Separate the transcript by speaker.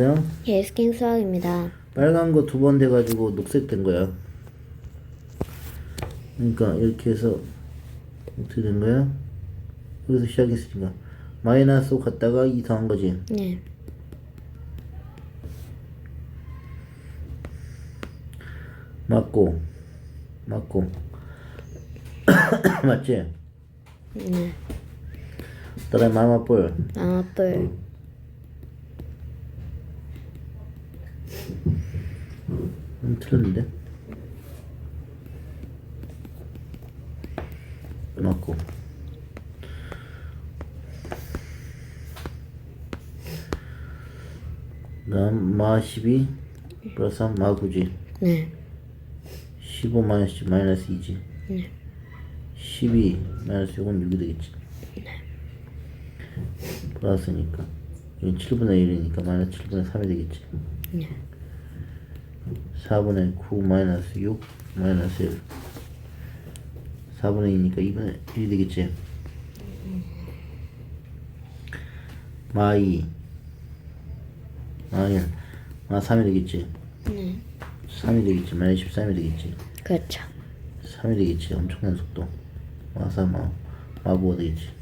Speaker 1: 그냥
Speaker 2: 예스킹 수학입니다.
Speaker 1: 빨간 거 두 번 돼가지고 녹색 된 거야. 그러니까 이렇게 해서 어떻게 된 거야? 여기서 시작했으니까 마이너스 5 갔다가 2 더한 거지.
Speaker 2: 네.
Speaker 1: 맞고 맞고 맞지?
Speaker 2: 네.
Speaker 1: 따라 마마볼
Speaker 2: 아뿔.
Speaker 1: 음, 틀렸는데? 맞고. 그다음 마 12 플러스 3 마 9지.
Speaker 2: 네.
Speaker 1: 15 마이너스 10 마이너스 2지.
Speaker 2: 네.
Speaker 1: 12 마이너스 6은 6이 되겠지. 플러스니까. 이건 7분의 1이니까 마이너스 7분의 3이 되겠지
Speaker 2: 네.
Speaker 1: 4분의 9 마이너스 6 마이너스 1 4분의 2니까 2분의 1이 되겠지? 마2 마1 마3이 되겠지?
Speaker 2: 네.
Speaker 1: 3이 되겠지. 마이너스 13이 되겠지?
Speaker 2: 그렇죠.
Speaker 1: 3이 되겠지. 엄청난 속도. 마 3 마, 마9가 되겠지